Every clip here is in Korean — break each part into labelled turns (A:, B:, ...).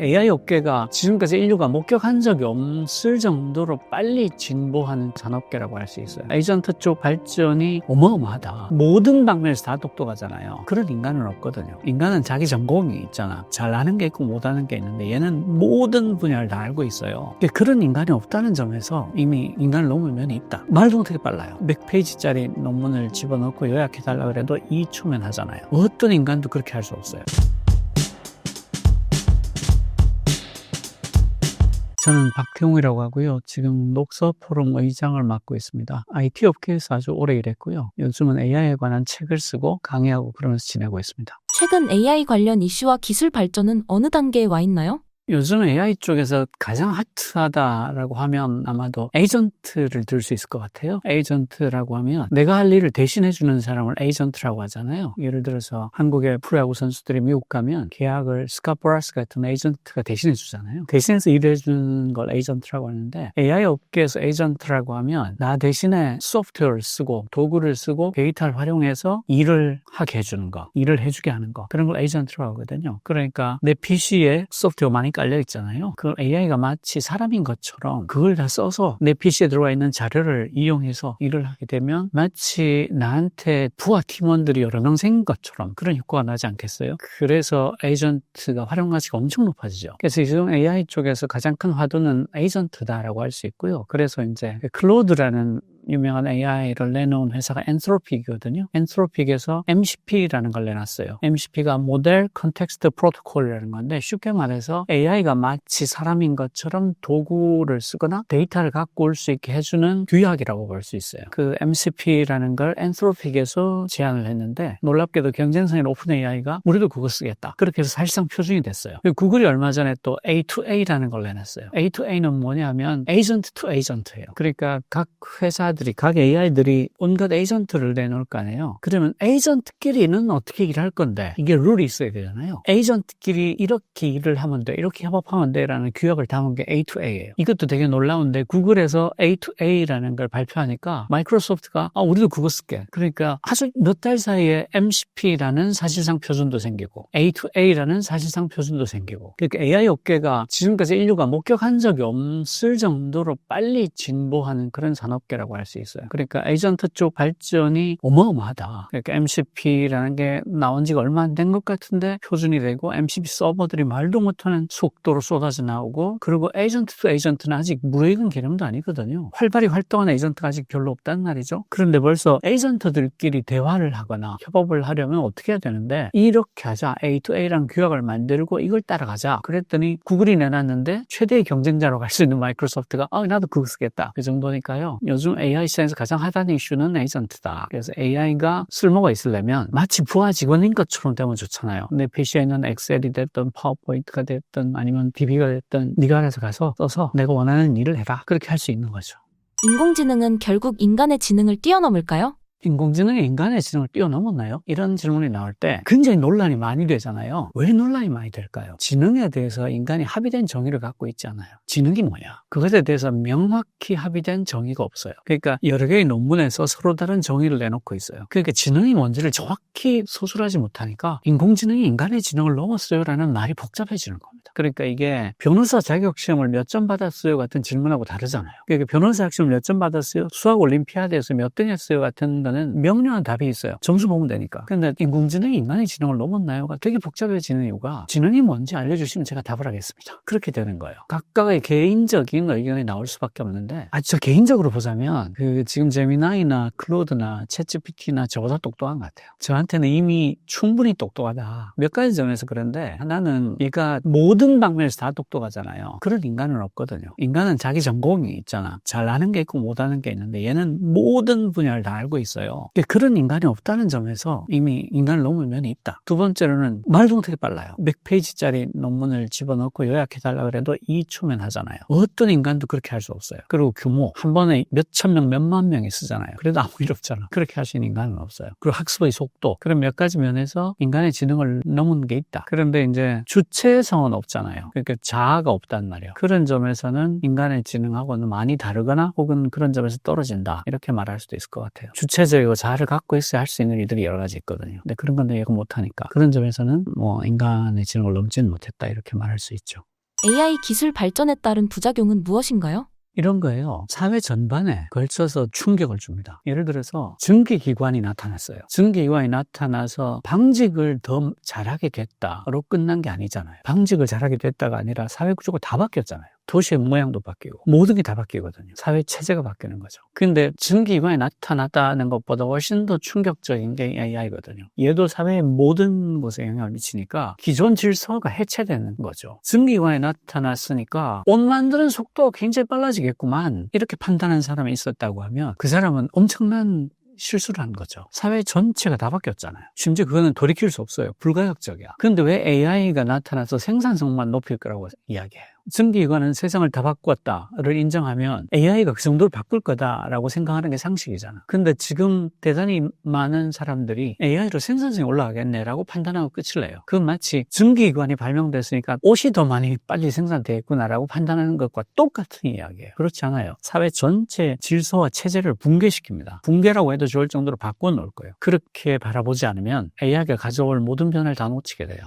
A: AI 업계가 지금까지 인류가 목격한 적이 없을 정도로 빨리 진보하는 산업계라고 할 수 있어요. 에이전트 쪽 발전이 어마어마하다. 모든 방면에서 다 똑똑하잖아요. 그런 인간은 없거든요. 인간은 자기 전공이 있잖아. 잘하는 게 있고 못하는 게 있는데 얘는 모든 분야를 다 알고 있어요. 그런 인간이 없다는 점에서 이미 인간을 넘을 면이 있다. 말도 못하게 빨라요. 100페이지짜리 논문을 집어넣고 요약해달라 그래도 2초면 하잖아요. 어떤 인간도 그렇게 할 수 없어요. 저는 박태웅이라고 하고요. 지금 녹서 포럼 의장을 맡고 있습니다. IT 업계에서 아주 오래 일했고요. 요즘은 AI에 관한 책을 쓰고 강의하고 그러면서 지내고 있습니다.
B: 최근 AI 관련 이슈와 기술 발전은 어느 단계에 와 있나요?
A: 요즘 AI 쪽에서 가장 핫하다라고 하면 아마도 에이전트를 들 수 있을 것 같아요. 에이전트라고 하면 내가 할 일을 대신해주는 사람을 에이전트라고 하잖아요. 예를 들어서 한국의 프로야구 선수들이 미국 가면 계약을 스카보라스 같은 에이전트가 대신해주잖아요. 대신해서 일해주는 걸 에이전트라고 하는데 AI 업계에서 에이전트라고 하면 나 대신에 소프트웨어를 쓰고 도구를 쓰고 데이터를 활용해서 일을 하게 해주는 거, 일을 해주게 하는 거 그런 걸 에이전트라고 하거든요. 그러니까 내 PC에 소프트웨어 많이 깔려 있잖아요. 그 AI가 마치 사람인 것처럼 그걸 다 써서 내 PC에 들어와 있는 자료를 이용해서 일을 하게 되면 마치 나한테 부하 팀원들이 여러 명 생긴 것처럼 그런 효과가 나지 않겠어요? 그래서 에이전트가 활용 가치가 엄청 높아지죠. 그래서 요즘 AI 쪽에서 가장 큰 화두는 에이전트다라고 할 수 있고요. 그래서 이제 클로드라는 유명한 AI를 내놓은 회사가 엔트로픽이거든요. 엔트로픽에서 MCP라는 걸 내놨어요. MCP가 모델 컨텍스트 프로토콜이라는 건데 쉽게 말해서 AI가 마치 사람인 것처럼 도구를 쓰거나 데이터를 갖고 올 수 있게 해주는 규약이라고 볼 수 있어요. 그 MCP라는 걸 엔트로픽에서 제안을 했는데 놀랍게도 경쟁사인 오픈 AI가 우리도 그거 쓰겠다. 그렇게 해서 사실상 표준이 됐어요. 구글이 얼마 전에 또 A2A라는 걸 내놨어요. A2A는 뭐냐면 에이전트 투 에이전트예요. 그러니까 각 회사 들이 각 AI들이 온갖 에이전트를 내놓을 거 아니에요. 그러면 에이전트끼리는 어떻게 일할 건데 이게 룰이 있어야 되잖아요. 에이전트끼리 이렇게 일을 하면 돼, 이렇게 협업하면 돼라는 규약을 담은 게 A2A예요. 이것도 되게 놀라운데 구글에서 A2A라는 걸 발표하니까 마이크로소프트가 아 우리도 그거 쓸게. 그러니까 아주 몇 달 사이에 MCP라는 사실상 표준도 생기고 A2A라는 사실상 표준도 생기고 그러니까 AI 업계가 지금까지 인류가 목격한 적이 없을 정도로 빨리 진보하는 그런 산업계라고 할수 있어요. 그러니까 에이전트 쪽 발전이 어마어마하다. 그러니까 MCP라는 게 나온 지가 얼마 안 된 것 같은데 표준이 되고 MCP 서버들이 말도 못하는 속도로 쏟아져 나오고 그리고 에이전트 투 에이전트는 아직 무익은 개념도 아니거든요. 활발히 활동하는 에이전트가 아직 별로 없다는 말이죠. 그런데 벌써 에이전트들끼리 대화를 하거나 협업을 하려면 어떻게 해야 되는데 이렇게 하자 A to A랑 규약을 만들고 이걸 따라가자 그랬더니 구글이 내놨는데 최대의 경쟁자로 갈 수 있는 마이크로소프트가 아 나도 그거 쓰겠다 그 정도니까요 요즘 AI 시장에서 가장 핫한 이슈는 에이전트다. 그래서 AI가 쓸모가 있으려면 마치 부하 직원인 것처럼 되면 좋잖아요. 내 PC에 있는 엑셀이 됐든 파워포인트가 됐든 아니면 DB가 됐든 네가 알아서 가서 써서 내가 원하는 일을 해라. 그렇게 할 수 있는 거죠.
B: 인공지능은 결국 인간의 지능을 뛰어넘을까요?
A: 인공지능이 인간의 지능을 뛰어넘었나요? 이런 질문이 나올 때 굉장히 논란이 많이 되잖아요. 왜 논란이 많이 될까요? 지능에 대해서 인간이 합의된 정의를 갖고 있지 않아요. 지능이 뭐냐? 그것에 대해서 명확히 합의된 정의가 없어요. 그러니까 여러 개의 논문에서 서로 다른 정의를 내놓고 있어요. 그러니까 지능이 뭔지를 정확히 소술하지 못하니까 인공지능이 인간의 지능을 넘었어요라는 말이 복잡해지는 겁니다. 그러니까 이게 변호사 자격 시험을 몇 점 받았어요 같은 질문하고 다르잖아요. 그러니까 변호사 시험 몇 점 받았어요? 수학 올림피아드에서 몇 등 했어요 같은 거는 명료한 답이 있어요. 점수 보면 되니까. 근데 인공지능이 인간의 지능을 넘었나요가 되게 복잡해지는 이유가 지능이 뭔지 알려주시면 제가 답을 하겠습니다. 그렇게 되는 거예요. 각각의 개인적인 의견이 나올 수밖에 없는데 아주 저 개인적으로 보자면 그 지금 제미나이나 클로드나 챗GPT나 저보다 똑똑한 것 같아요. 저한테는 이미 충분히 똑똑하다. 몇 가지 점에서 그런데 하나는 얘가 모든 방면에서 다 똑똑하잖아요. 그런 인간은 없거든요. 인간은 자기 전공이 있잖아. 잘하는 게 있고 못하는 게 있는데 얘는 모든 분야를 다 알고 있어 요. 근데 그런 인간이 없다는 점에서 이미 인간을 넘을 면이 있다. 두 번째로는 말도 못하게 빨라요. 100페이지짜리 논문을 집어넣고 요약해달라 그래도 2초면 하잖아요. 어떤 인간도 그렇게 할 수 없어요. 그리고 규모 한 번에 몇천 명, 몇만 명이 쓰잖아요. 그래도 아무 일 없잖아. 그렇게 할수 있는 인간은 없어요. 그리고 학습의 속도 그런 몇 가지 면에서 인간의 지능을 넘은 게 있다. 그런데 이제 주체성은 없잖아요. 그러니까 자아가 없단 말이에요. 그런 점에서는 인간의 지능하고는 많이 다르거나 혹은 그런 점에서 떨어진다. 이렇게 말할 수도 있을 것 같아요. 주체 구체적이고 자아를 갖고 있어야 할 수 있는 일들이 여러 가지 있거든요. 근데 그런 건 얘가 못하니까. 그런 점에서는 뭐 인간의 지능을 넘지는 못했다 이렇게 말할 수 있죠.
B: AI 기술 발전에 따른 부작용은 무엇인가요?
A: 이런 거예요. 사회 전반에 걸쳐서 충격을 줍니다. 예를 들어서 증기기관이 나타났어요. 증기기관이 나타나서 방직을 더 잘하게 됐다로 끝난 게 아니잖아요. 방직을 잘하게 됐다가 아니라 사회 구조가 다 바뀌었잖아요. 도시의 모양도 바뀌고 모든 게 다 바뀌거든요. 사회 체제가 바뀌는 거죠. 근데 증기기관이 나타났다는 것보다 훨씬 더 충격적인 게 AI거든요. 얘도 사회의 모든 곳에 영향을 미치니까 기존 질서가 해체되는 거죠. 증기기관이 나타났으니까 옷 만드는 속도가 굉장히 빨라지겠구만 이렇게 판단한 사람이 있었다고 하면 그 사람은 엄청난 실수를 한 거죠. 사회 전체가 다 바뀌었잖아요. 심지어 그거는 돌이킬 수 없어요. 불가역적이야. 근데 왜 AI가 나타나서 생산성만 높일 거라고 이야기해요? 증기기관은 세상을 다 바꿨다를 인정하면 AI가 그 정도를 바꿀 거다라고 생각하는 게 상식이잖아. 근데 지금 대단히 많은 사람들이 AI로 생산성이 올라가겠네라고 판단하고 끝을 내요. 그건 마치 증기기관이 발명됐으니까 옷이 더 많이 빨리 생산되겠구나라고 판단하는 것과 똑같은 이야기예요. 그렇지 않아요. 사회 전체 질서와 체제를 붕괴시킵니다. 붕괴라고 해도 좋을 정도로 바꿔 놓을 거예요. 그렇게 바라보지 않으면 AI가 가져올 모든 변화를 다 놓치게 돼요.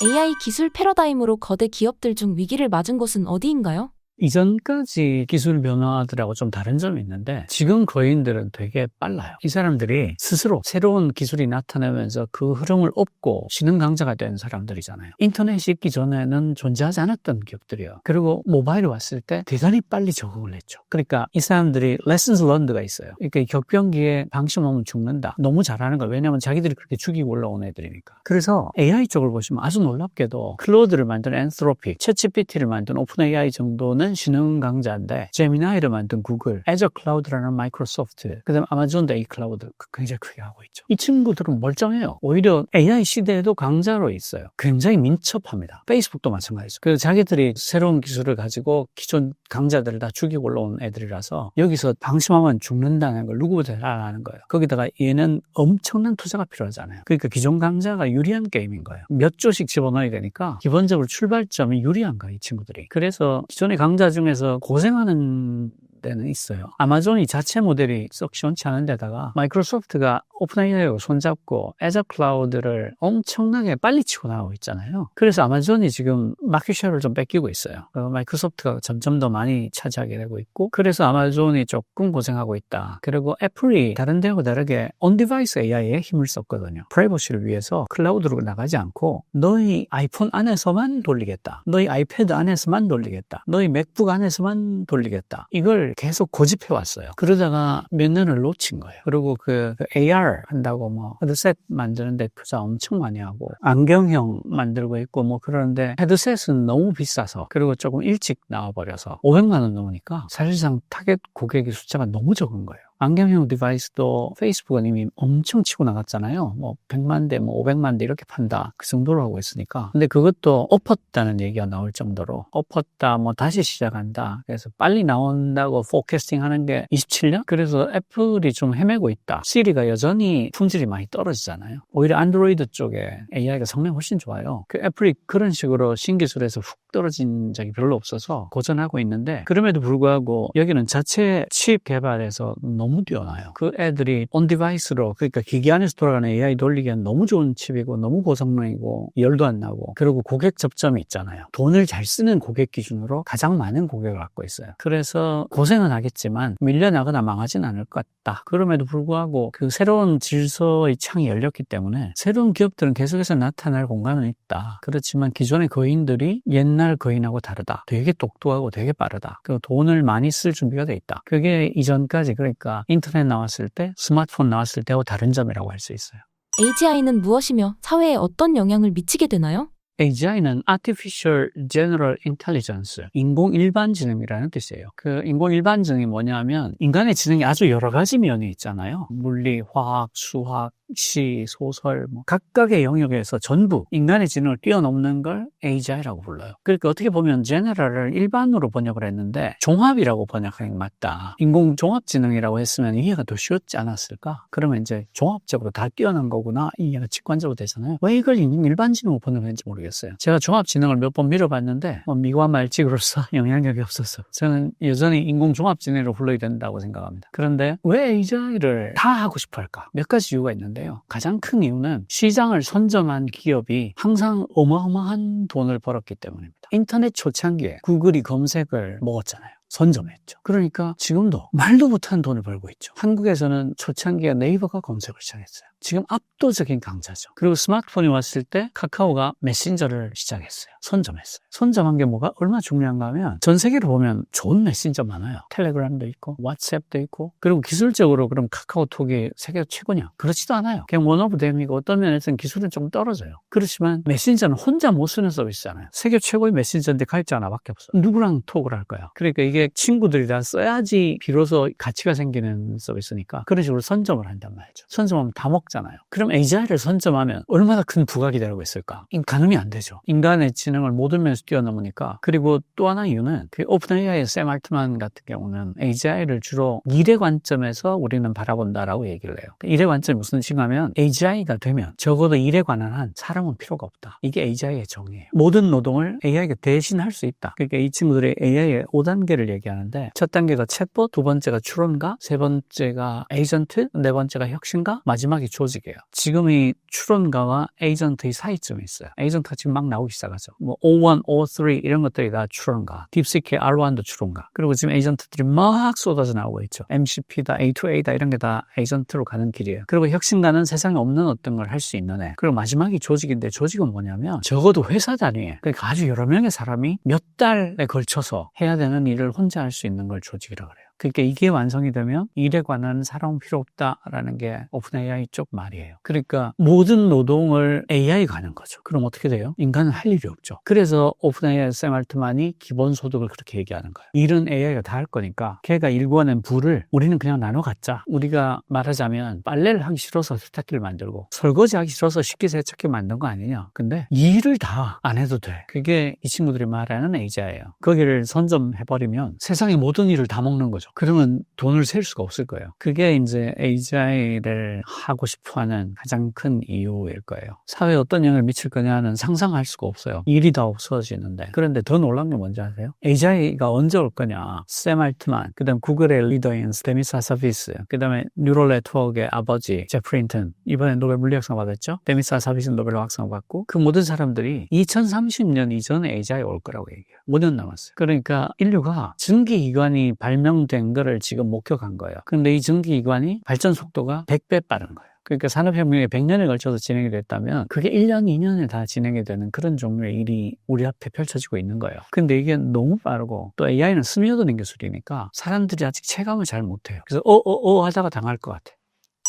B: AI 기술 패러다임으로 거대 기업들 중 위기를 맞은 곳은 어디인가요?
A: 이전까지 기술 변화들하고 좀 다른 점이 있는데 지금 거인들은 되게 빨라요. 이 사람들이 스스로 새로운 기술이 나타나면서 그 흐름을 업고 신흥 강자가 된 사람들이잖아요. 인터넷이 있기 전에는 존재하지 않았던 기업들이요. 그리고 모바일이 왔을 때 대단히 빨리 적응을 했죠. 그러니까 이 사람들이 lessons learned가 있어요. 그러니까 이 격변기에 방심 없으면 죽는다. 너무 잘하는 거예요. 왜냐하면 자기들이 그렇게 죽이고 올라온 애들이니까. 그래서 AI 쪽을 보시면 아주 놀랍게도 클로드를 만든 엔스로픽, 챗GPT를 만든 오픈 AI 정도는 신흥 강자인데 제미나이를 만든 구글, 애저 클라우드라는 마이크로소프트, 그다음 아마존도 A 클라우드 굉장히 크게 하고 있죠. 이 친구들은 멀쩡해요. 오히려 AI 시대에도 강자로 있어요. 굉장히 민첩합니다. 페이스북도 마찬가지죠. 그래서 자기들이 새로운 기술을 가지고 기존 강자들을 다 죽이고 올라온 애들이라서 여기서 방심하면 죽는다는 걸 누구보다 잘 아는 거예요. 거기다가 얘는 엄청난 투자가 필요하잖아요. 그러니까 기존 강자가 유리한 게임인 거예요. 몇 조씩 집어넣어야 되니까 기본적으로 출발점이 유리한 거예요, 이 친구들이. 그래서 기존의 강자 중에서 고생하는 데는 있어요. 아마존이 자체 모델이 썩 시원치 않은 데다가 마이크로소프트가 오픈 AI하고 손잡고 애저 클라우드를 엄청나게 빨리 치고 나가고 있잖아요. 그래서 아마존이 지금 마켓쉐어를 좀 뺏기고 있어요. 어, 마이크로소프트가 점점 더 많이 차지하게 되고 있고 그래서 아마존이 조금 고생하고 있다. 그리고 애플이 다른 데하고 다르게 온디바이스 AI에 힘을 썼거든요. 프라이버시를 위해서 클라우드로 나가지 않고 너희 아이폰 안에서만 돌리겠다. 너희 아이패드 안에서만 돌리겠다. 너희 맥북 안에서만 돌리겠다. 이걸 계속 고집해 왔어요. 그러다가 몇 년을 놓친 거예요. 그리고 그, 그 AR 한다고 뭐 헤드셋 만드는데 투자 엄청 많이 하고 안경형 만들고 있고 뭐 그러는데 헤드셋은 너무 비싸서 그리고 조금 일찍 나와버려서 500만 원 넘으니까 사실상 타겟 고객의 숫자가 너무 적은 거예요. 안경형 디바이스도 페이스북은 이미 엄청 치고 나갔잖아요. 뭐 100만 대, 뭐 500만 대 이렇게 판다. 그 정도로 하고 있으니까. 근데 그것도 엎었다는 얘기가 나올 정도로 엎었다, 뭐 다시 시작한다. 그래서 빨리 나온다고 포캐스팅 하는 게 27년? 그래서 애플이 좀 헤매고 있다. 시리가 여전히 품질이 많이 떨어지잖아요. 오히려 안드로이드 쪽에 AI가 성능이 훨씬 좋아요. 그 애플이 그런 식으로 신기술에서 훅 떨어진 적이 별로 없어서 고전하고 있는데 그럼에도 불구하고 여기는 자체 칩 개발에서 너무 뛰어나요. 그 애들이 온 디바이스로 그러니까 기기 안에서 돌아가는 AI 돌리기엔 너무 좋은 칩이고 너무 고성능이고 열도 안 나고 그리고 고객 접점이 있잖아요. 돈을 잘 쓰는 고객 기준으로 가장 많은 고객을 갖고 있어요. 그래서 고생은 하겠지만 밀려나거나 망하진 않을 것 같다. 그럼에도 불구하고 그 새로운 질서의 창이 열렸기 때문에 새로운 기업들은 계속해서 나타날 공간은 있다. 그렇지만 기존의 거인들이 옛날 거인하고 다르다. 되게 똑똑하고 되게 빠르다. 그 돈을 많이 쓸 준비가 돼 있다. 그게 이전까지 그러니까 인터넷 나왔을 때 스마트폰 나왔을 때하고 다른 점이라고 할 수 있어요.
B: AGI는 무엇이며 사회에 어떤 영향을 미치게 되나요?
A: AGI는 Artificial General Intelligence, 인공 일반 지능이라는 뜻이에요. 그 인공 일반 지능이 뭐냐면 인간의 지능이 아주 여러 가지 면이 있잖아요. 물리, 화학, 수학, 시, 소설, 뭐 각각의 영역에서 전부 인간의 지능을 뛰어넘는 걸 AGI라고 불러요. 그러니까 어떻게 보면 제너럴을 일반으로 번역을 했는데 종합이라고 번역하는 게 맞다. 인공 종합지능이라고 했으면 이해가 더 쉬웠지 않았을까? 그러면 이제 종합적으로 다 뛰어난 거구나 이해가 직관적으로 되잖아요. 왜 이걸 인공 일반 지능으로 번역했는지 모르겠어요. 모르겠어요. 제가 종합지능을 몇 번 밀어봤는데 뭐 미관 말직으로서 영향력이 없었어. 저는 여전히 인공종합지능으로 불러야 된다고 생각합니다. 그런데 왜 AGI를 다 하고 싶어 할까? 몇 가지 이유가 있는데요. 가장 큰 이유는 시장을 선점한 기업이 항상 어마어마한 돈을 벌었기 때문입니다. 인터넷 초창기에 구글이 검색을 먹었잖아요. 선점했죠. 그러니까 지금도 말도 못한 돈을 벌고 있죠. 한국에서는 초창기에 네이버가 검색을 시작했어요. 지금 압도적인 강자죠. 그리고 스마트폰이 왔을 때 카카오가 메신저를 시작했어요. 선점했어요. 선점한 게 뭐가 얼마나 중요한가 하면 전 세계로 보면 좋은 메신저 많아요. 텔레그램도 있고 왓츠앱도 있고 그리고 기술적으로 그럼 카카오톡이 세계 최고냐? 그렇지도 않아요. 그냥 원 오브 댐이고 어떤 면에서는 기술은 좀 떨어져요. 그렇지만 메신저는 혼자 못 쓰는 서비스잖아요. 세계 최고의 메신저인데 가입자 하나밖에 없어. 누구랑 톡을 할까요? 그러니까 이게 친구들이랑 써야지 비로소 가치가 생기는 서비스니까 그런 식으로 선점을 한단 말이죠. 선점하면 다먹 잖아요. 그럼 AGI를 선점하면 얼마나 큰 부각이 되고 있을까? 이 가늠이 안 되죠. 인간의 지능을 모든 면에서 뛰어넘으니까 그리고 또 하나 이유는 그 오픈 AI의 샘 알트만 같은 경우는 AGI를 주로 미래 관점에서 우리는 바라본다라고 얘기를 해요. 미래 관점이 무슨 뜻이냐면 AGI가 되면 적어도 일에 관한 한 사람은 필요가 없다. 이게 AGI의 정의예요. 모든 노동을 AI가 대신할 수 있다. 그러니까 이 친구들이 AI의 5단계를 얘기하는데 첫 단계가 챗봇, 두 번째가 추론가, 세 번째가 에이전트, 네 번째가 혁신가, 마지막이 조직이에요. 지금 이 추론가와 에이전트의 사이점이 있어요. 에이전트가 지금 막 나오기 시작하죠. 뭐 O1, O3 이런 것들이 다 추론가, 딥시크의 R1도 추론가. 그리고 지금 에이전트들이 막 쏟아져 나오고 있죠. MCP다, A2A다 이런 게 다 에이전트로 가는 길이에요. 그리고 혁신가는 세상에 없는 어떤 걸 할 수 있는 애. 그리고 마지막이 조직인데 조직은 뭐냐면 적어도 회사 단위에 그러니까 아주 여러 명의 사람이 몇 달에 걸쳐서 해야 되는 일을 혼자 할 수 있는 걸 조직이라고 그래요. 그러니까 이게 완성이 되면 일에 관한 사람은 필요 없다라는 게 오픈 AI 쪽 말이에요. 그러니까 모든 노동을 AI가 하는 거죠. 그럼 어떻게 돼요? 인간은 할 일이 없죠. 그래서 오픈 AI 샘 알트만이 기본 소득을 그렇게 얘기하는 거예요. 일은 AI가 다 할 거니까 걔가 일궈낸 부를 우리는 그냥 나눠 갖자. 우리가 말하자면 빨래를 하기 싫어서 세탁기를 만들고 설거지 하기 싫어서 식기 세척기 만든 거 아니냐. 근데 일을 다 안 해도 돼. 그게 이 친구들이 말하는 AI예요. 거기를 선점해버리면 세상의 모든 일을 다 먹는 거죠. 그러면 돈을 셀 수가 없을 거예요. 그게 이제 AGI를 하고 싶어 하는 가장 큰 이유일 거예요. 사회에 어떤 영향을 미칠 거냐는 상상할 수가 없어요. 일이 다 없어지는데. 그런데 더 놀란 게 뭔지 아세요? AGI가 언제 올 거냐? 샘 알트만, 그 다음 구글의 리더인 데미사 서비스, 그 다음에 뉴럴 네트워크의 아버지 인턴, 이번에 노벨 물리학상 받았죠? 데미사 서비스 노벨 학상 받고 그 모든 사람들이 2030년 이전에 AGI 올 거라고 얘기해요. 5년 남았어요. 그러니까 인류가 증기기관이 발명된 거를 지금 목격한 거예요. 근데 이 증기기관이 발전 속도가 100배 빠른 거예요. 그러니까 산업혁명이 100년에 걸쳐서 진행이 됐다면 그게 1년, 2년에 다 진행이 되는 그런 종류의 일이 우리 앞에 펼쳐지고 있는 거예요. 근데 이게 너무 빠르고 또 AI는 스며드는 기술이니까 사람들이 아직 체감을 잘 못해요. 그래서 어, 어, 어 하다가 당할 것 같아.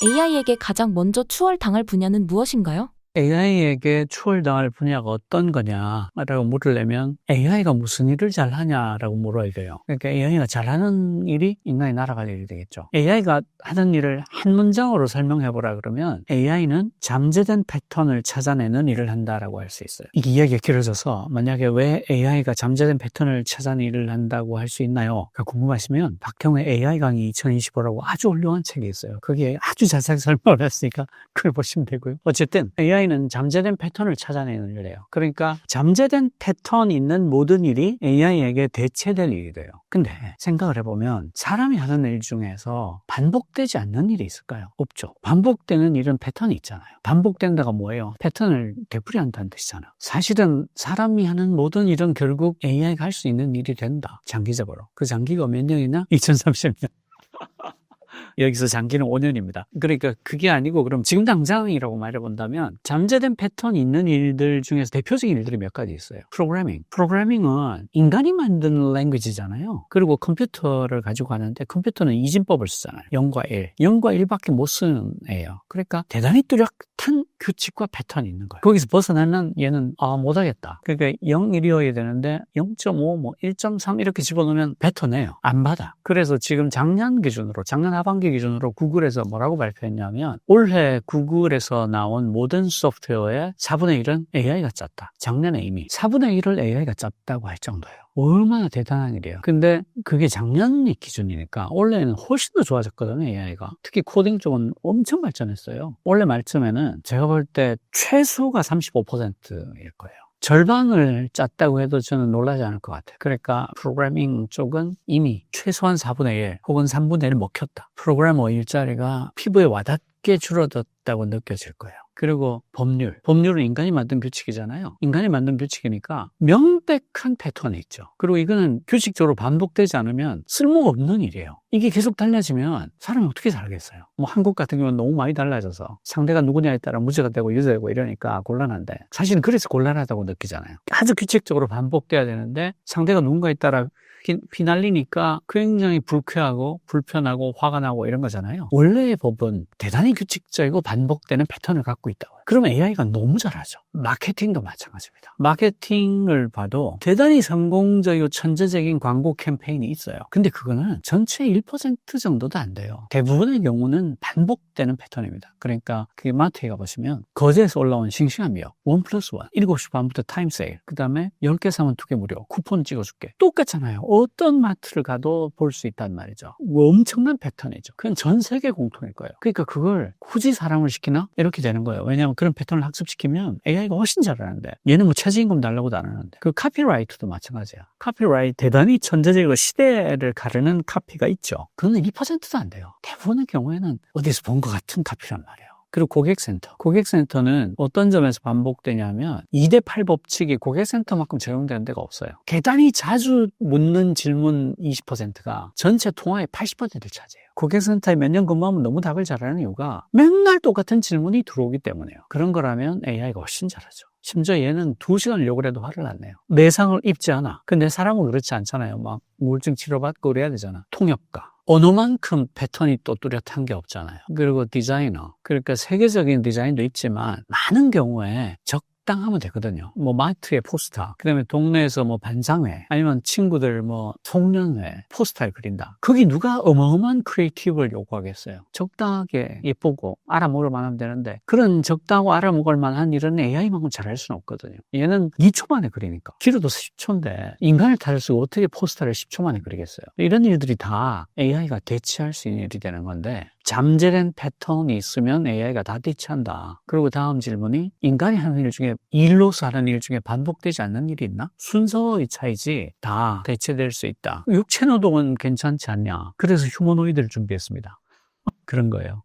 B: AI에게 가장 먼저 추월당할 분야는 무엇인가요?
A: AI에게 추월 당할 분야가 어떤 거냐라고 물으려면 AI가 무슨 일을 잘하냐라고 물어야 돼요. 그러니까 AI가 잘하는 일이 인간이 날아갈 일이 되겠죠. AI가 하는 일을 한 문장으로 설명해 보라 그러면 AI는 잠재된 패턴을 찾아내는 일을 한다라고 할 수 있어요. 이 이야기가 길어져서 만약에 왜 AI가 잠재된 패턴을 찾아내는 일을 한다고 할 수 있나요? 궁금하시면 박형의 AI 강의 2025라고 아주 훌륭한 책이 있어요. 거기에 아주 자세하게 설명을 했으니까 그걸 보시면 되고요. 어쨌든 AI 는 잠재된 패턴을 찾아내는 일이에요. 그러니까 잠재된 패턴 있는 모든 일이 AI에게 대체될 일이 돼요. 근데 생각을 해보면 사람이 하는 일 중에서 반복되지 않는 일이 있을까요? 없죠. 반복되는 일은 패턴이 있잖아요. 반복된다가 뭐예요? 패턴을 되풀이한다는 뜻이잖아. 사실은 사람이 하는 모든 일은 결국 AI가 할 수 있는 일이 된다. 장기적으로. 그 장기가 몇 년이나? 2030년. 여기서 장기는 5년입니다. 그러니까 그게 아니고 그럼 지금 당장이라고 말해본다면 잠재된 패턴이 있는 일들 중에서 대표적인 일들이 몇 가지 있어요. 프로그래밍. 프로그래밍은 인간이 만든 랭귀지잖아요. 그리고 컴퓨터를 가지고 가는데 컴퓨터는 이진법을 쓰잖아요. 0과 1. 0과 1밖에 못 쓰는 애예요. 그러니까 대단히 뚜렷한 규칙과 패턴이 있는 거예요. 거기서 벗어나는 얘는 아 못하겠다. 그러니까 0, 1이어야 되는데 0.5, 뭐 1.3 이렇게 집어넣으면 뱉어내요. 안 받아. 그래서 지금 작년 기준으로 작년 하반 기 기준으로 구글에서 뭐라고 발표했냐면 올해 구글에서 나온 모든 소프트웨어의 4분의 1은 AI가 짰다. 작년에 이미 4분의 1을 AI가 짰다고 할 정도예요. 얼마나 대단한 일이에요. 근데 그게 작년이 기준이니까 원래는 훨씬 더 좋아졌거든요, AI가. 특히 코딩 쪽은 엄청 발전했어요. 원래 말쯤에는 제가 볼 때 최소가 35%일 거예요. 절반을 짰다고 해도 저는 놀라지 않을 것 같아요. 그러니까 프로그래밍 쪽은 이미 최소한 4분의 1 혹은 3분의 1 먹혔다. 프로그래머 일자리가 피부에 와닿 게 줄어들었다고 느껴질 거예요. 그리고 법률. 법률은 인간이 만든 규칙이잖아요. 인간이 만든 규칙이니까 명백한 패턴이 있죠. 그리고 이거는 규칙적으로 반복되지 않으면 쓸모가 없는 일이에요. 이게 계속 달라지면 사람이 어떻게 살겠어요? 뭐 한국 같은 경우는 너무 많이 달라져서 상대가 누구냐에 따라 무죄가 되고 유죄되고 이러니까 곤란한데 사실은 그래서 곤란하다고 느끼잖아요. 아주 규칙적으로 반복돼야 되는데 상대가 누군가에 따라 휘- 휘날리니까 굉장히 불쾌하고 불편하고 화가 나고 이런 거잖아요. 원래의 법은 대단히 규칙적이고 반복되는 패턴을 갖고 있다고요. 그러면 AI가 너무 잘하죠. 마케팅도 마찬가지입니다. 마케팅을 봐도 대단히 성공적이고 천재적인 광고 캠페인이 있어요. 근데 그거는 전체의 1% 정도도 안 돼요. 대부분의 경우는 반복되는 패턴입니다. 그러니까 그 마트에 가보시면 거제에서 올라온 싱싱한 미역 원 플러스 원 7시 반부터 타임 세일 그 다음에 10개 사면 2개 무료 쿠폰 찍어줄게 똑같잖아요. 어떤 마트를 가도 볼 수 있단 말이죠. 엄청난 패턴이죠. 그건 전 세계 공통일 거예요. 그러니까 그걸 굳이 사람을 시키나? 이렇게 되는 거예요. 왜냐하면 그런 패턴을 학습시키면 AI가 훨씬 잘하는데 얘는 뭐 최저임금 달라고도 안 하는데 그 카피라이트도 마찬가지야. 카피라이트 대단히 천재적이고 시대를 가르는 카피가 있죠. 그건 2%도 안 돼요. 대부분의 경우에는 어디서 본 것 같은 카피란 말이에요. 그리고 고객센터. 고객센터는 어떤 점에서 반복되냐면 2대 8 법칙이 고객센터만큼 적용되는 데가 없어요. 대단히 자주 묻는 질문 20%가 전체 통화의 80%를 차지해요. 고객센터에 몇 년 근무하면 너무 답을 잘하는 이유가 맨날 똑같은 질문이 들어오기 때문에요. 그런 거라면 AI가 훨씬 잘하죠. 심지어 얘는 두 시간을 요구를 해도 화를 안 내요. 내상을 입지 않아. 근데 사람은 그렇지 않잖아요. 막 우울증 치료받고 그래야 되잖아. 통역가. 언어만큼 패턴이 또 뚜렷한 게 없잖아요. 그리고 디자이너. 그러니까 세계적인 디자인도 있지만 많은 경우에 적 당하면 되거든요. 뭐 마트의 포스터, 그 다음에 동네에서 뭐 반상회, 아니면 친구들 뭐 송년회, 포스터를 그린다. 거기 누가 어마어마한 크리에이티브를 요구하겠어요. 적당하게 예쁘고 알아먹을 만하면 되는데 그런 적당하고 알아먹을 만한 일은 AI만큼 잘할 수는 없거든요. 얘는 2초 만에 그리니까. 길어도 10초인데 인간을 다룰 수 어떻게 포스터를 10초 만에 그리겠어요. 이런 일들이 다 AI가 대체할 수 있는 일이 되는 건데 잠재된 패턴이 있으면 AI가 다 대체한다. 그리고 다음 질문이 인간이 하는 일 중에 일로서 하는 일 중에 반복되지 않는 일이 있나? 순서의 차이지 다 대체될 수 있다. 육체 노동은 괜찮지 않냐? 그래서 휴머노이드를 준비했습니다. 그런 거예요.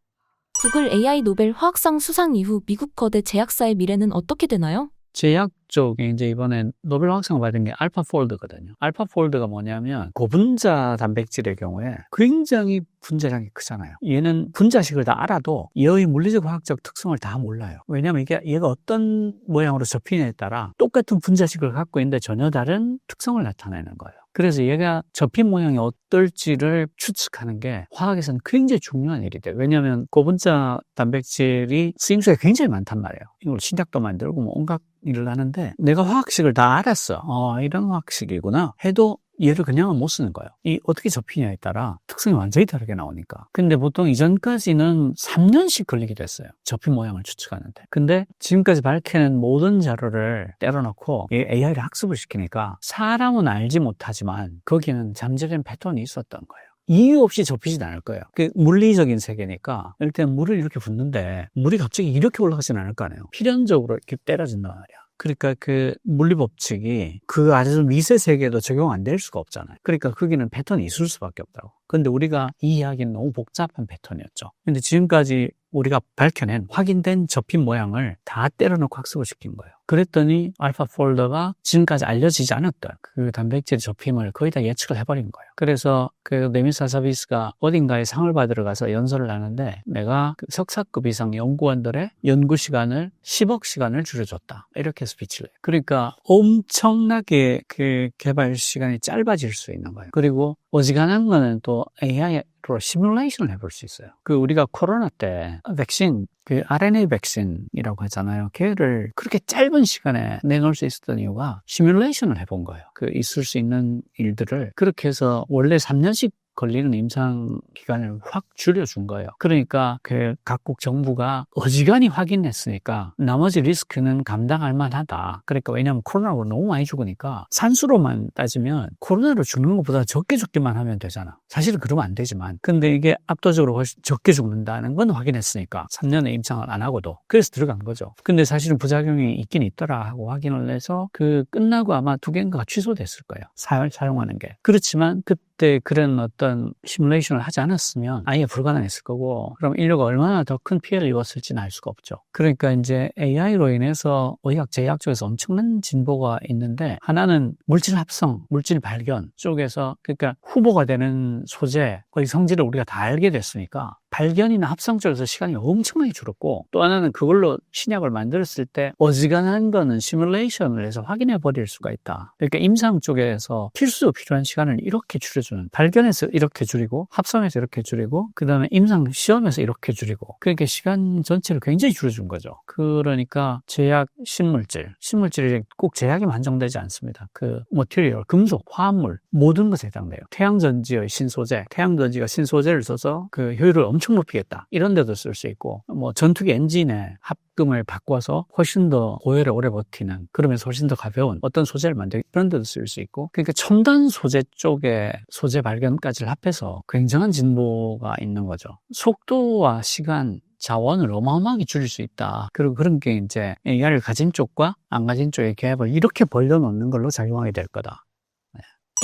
B: 구글 AI 노벨 화학상 수상 이후 미국 거대 제약사의 미래는 어떻게 되나요?
A: 제약 쪽에 이제 이번에 노벨 화학상 받은 게 알파폴드거든요. 알파폴드가 뭐냐면 고분자 단백질의 경우에 굉장히 분자량이 크잖아요. 얘는 분자식을 다 알아도 얘의 물리적 화학적 특성을 다 몰라요. 왜냐하면 이게 얘가 어떤 모양으로 접히냐에 따라 똑같은 분자식을 갖고 있는데 전혀 다른 특성을 나타내는 거예요. 그래서 얘가 접힌 모양이 어떨지를 추측하는 게 화학에서는 굉장히 중요한 일이 돼요. 왜냐하면 고분자 단백질이 쓰임새가 굉장히 많단 말이에요. 이걸 신약도 만들고 뭐 온갖 일을 하는데 내가 화학식을 다 알았어. 어, 이런 화학식이구나. 해도 얘를 그냥은 못 쓰는 거예요. 이 어떻게 접히냐에 따라 특성이 완전히 다르게 나오니까. 근데 보통 이전까지는 3년씩 걸리기도 했어요. 접힌 모양을 추측하는데. 근데 지금까지 밝혀낸 모든 자료를 때려넣고 이 AI를 학습을 시키니까 사람은 알지 못하지만 거기는 잠재된 패턴이 있었던 거예요. 이유 없이 접히진 않을 거예요. 그 물리적인 세계니까 일단 물을 이렇게 붓는데 물이 갑자기 이렇게 올라가진 않을 거 아니에요. 필연적으로 이렇게 때려진단 말이야. 그러니까 그 물리 법칙이 그 아주 미세 세계에도 적용 안 될 수가 없잖아요. 그러니까 거기는 패턴이 있을 수밖에 없다고. 근데 우리가 이 이야기는 너무 복잡한 패턴이었죠. 근데 지금까지 우리가 밝혀낸 확인된 접힌 모양을 다 때려넣고 학습을 시킨 거예요. 그랬더니 알파 폴더가 지금까지 알려지지 않았던 그 단백질 접힘을 거의 다 예측을 해버린 거예요. 그래서 그 네미사사비스가 어딘가에 상을 받으러 가서 연설을 하는데 내가 그 석사급 이상 연구원들의 연구 시간을 10억 시간을 줄여줬다. 이렇게 스피치를 해요. 그러니까 엄청나게 그 개발 시간이 짧아질 수 있는 거예요. 그리고 어지간한 거는 또 AI 로 시뮬레이션을 해볼 수 있어요. 그 우리가 코로나 때 백신, 그 RNA 백신이라고 하잖아요. 걔를 그렇게 짧은 시간에 내놓을 수 있었던 이유가 시뮬레이션을 해본 거예요. 그 있을 수 있는 일들을 그렇게 해서 원래 3년씩 걸리는 임상 기간을 확 줄여준 거예요. 그러니까 그 각국 정부가 어지간히 확인했으니까 나머지 리스크는 감당할 만하다. 그러니까 왜냐하면 코로나로 너무 많이 죽으니까 산수로만 따지면 코로나로 죽는 것보다 적게 죽기만 하면 되잖아. 사실은 그러면 안 되지만. 근데 이게 압도적으로 훨씬 적게 죽는다는 건 확인했으니까 3년의 임상을 안 하고도 그래서 들어간 거죠. 근데 사실은 부작용이 있긴 있더라 하고 확인을 해서 그 끝나고 아마 두 개인가가 취소됐을 거예요. 사, 사용하는 게. 그렇지만 그때 그런 어떤 시뮬레이션을 하지 않았으면 아예 불가능했을 거고 그럼 인류가 얼마나 더 큰 피해를 입었을지는 알 수가 없죠. 그러니까 이제 AI로 인해서 의학, 제약 쪽에서 엄청난 진보가 있는데 하나는 물질 합성, 물질 발견 쪽에서 그러니까 후보가 되는 소재, 거의 성질을 우리가 다 알게 됐으니까 발견이나 합성 쪽에서 시간이 엄청나게 줄었고 또 하나는 그걸로 신약을 만들었을 때 어지간한 거는 시뮬레이션을 해서 확인해 버릴 수가 있다. 그러니까 임상 쪽에서 필수 필요한 시간을 이렇게 줄여주는 발견해서 이렇게 줄이고 합성해서 이렇게 줄이고 그 다음에 임상 시험에서 이렇게 줄이고 그러니까 시간 전체를 굉장히 줄여준 거죠. 그러니까 제약 신물질, 신물질이 꼭 제약이 한정되지 않습니다. 그 머티리얼, 금속, 화합물 모든 것에 해당돼요. 태양전지의 신소재, 태양전지가 신소재를 써서 그 효율을 엄청 높이겠다. 이런 데도 쓸 수 있고 뭐 전투기 엔진에 합금을 바꿔서 훨씬 더 고열에 오래 버티는 그러면서 훨씬 더 가벼운 어떤 소재를 만들기 그런 데도 쓸 수 있고 그러니까 첨단 소재 쪽에 소재 발견까지를 합해서 굉장한 진보가 있는 거죠. 속도와 시간 자원을 어마어마하게 줄일 수 있다. 그리고 그런 게 이제 AI를 가진 쪽과 안 가진 쪽의 갭을 이렇게 벌려놓는 걸로 작용하게 될 거다.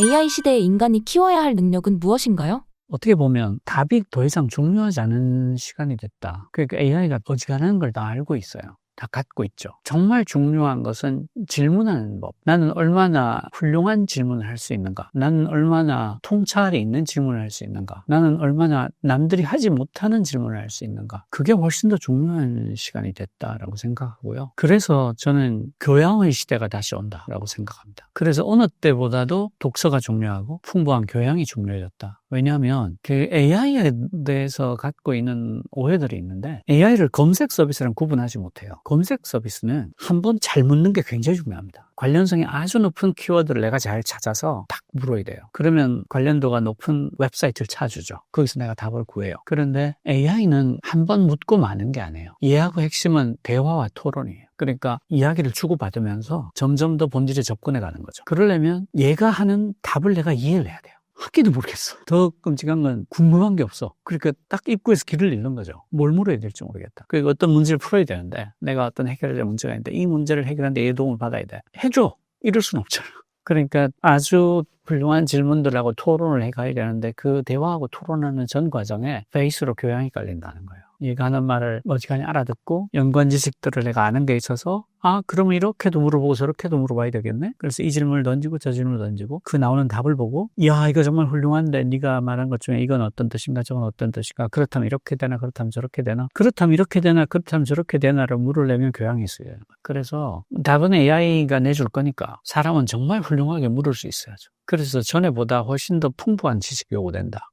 B: AI 시대에 인간이 키워야 할 능력은 무엇인가요?
A: 어떻게 보면 답이 더 이상 중요하지 않은 시간이 됐다. 그러니까 AI가 어지간한 걸 다 알고 있어요. 다 갖고 있죠. 정말 중요한 것은 질문하는 법. 나는 얼마나 훌륭한 질문을 할 수 있는가? 나는 얼마나 통찰이 있는 질문을 할 수 있는가? 나는 얼마나 남들이 하지 못하는 질문을 할 수 있는가? 그게 훨씬 더 중요한 시간이 됐다라고 생각하고요. 그래서 저는 교양의 시대가 다시 온다라고 생각합니다. 그래서 어느 때보다도 독서가 중요하고 풍부한 교양이 중요해졌다. 왜냐하면 그 AI에 대해서 갖고 있는 오해들이 있는데 AI를 검색 서비스랑 구분하지 못해요. 검색 서비스는 한 번 잘 묻는 게 굉장히 중요합니다. 관련성이 아주 높은 키워드를 내가 잘 찾아서 딱 물어야 돼요. 그러면 관련도가 높은 웹사이트를 찾아주죠. 거기서 내가 답을 구해요. 그런데 AI는 한 번 묻고 마는 게 아니에요. 이해하고 핵심은 대화와 토론이에요. 그러니까 이야기를 주고받으면서 점점 더 본질에 접근해 가는 거죠. 그러려면 얘가 하는 답을 내가 이해를 해야 돼요. 하기도 모르겠어. 더 끔찍한 건 궁금한 게 없어. 그러니까 딱 입구에서 길을 잃는 거죠. 뭘 물어야 될지 모르겠다. 그리고 어떤 문제를 풀어야 되는데 내가 어떤 해결할 문제가 있는데 이 문제를 해결하는데 얘 도움을 받아야 돼. 해줘. 이럴 수는 없잖아. 그러니까 아주 훌륭한 질문들하고 토론을 해가야 되는데 그 대화하고 토론하는 전 과정에 페이스로 교양이 깔린다는 거예요. 얘가 하는 말을 어지간히 알아듣고 연관 지식들을 내가 아는 게 있어서 아 그러면 이렇게도 물어보고 저렇게도 물어봐야 되겠네? 그래서 이 질문을 던지고 저 질문을 던지고 그 나오는 답을 보고 야 이거 정말 훌륭한데 네가 말한 것 중에 이건 어떤 뜻인가 저건 어떤 뜻인가 그렇다면 이렇게 되나 그렇다면 저렇게 되나 그렇다면 이렇게 되나 그렇다면 저렇게 되나를 물으려면 교양이 있어요. 그래서 답은 AI가 내줄 거니까 사람은 정말 훌륭하게 물을 수 있어야죠. 그래서 전에보다 훨씬 더 풍부한 지식이 요구된다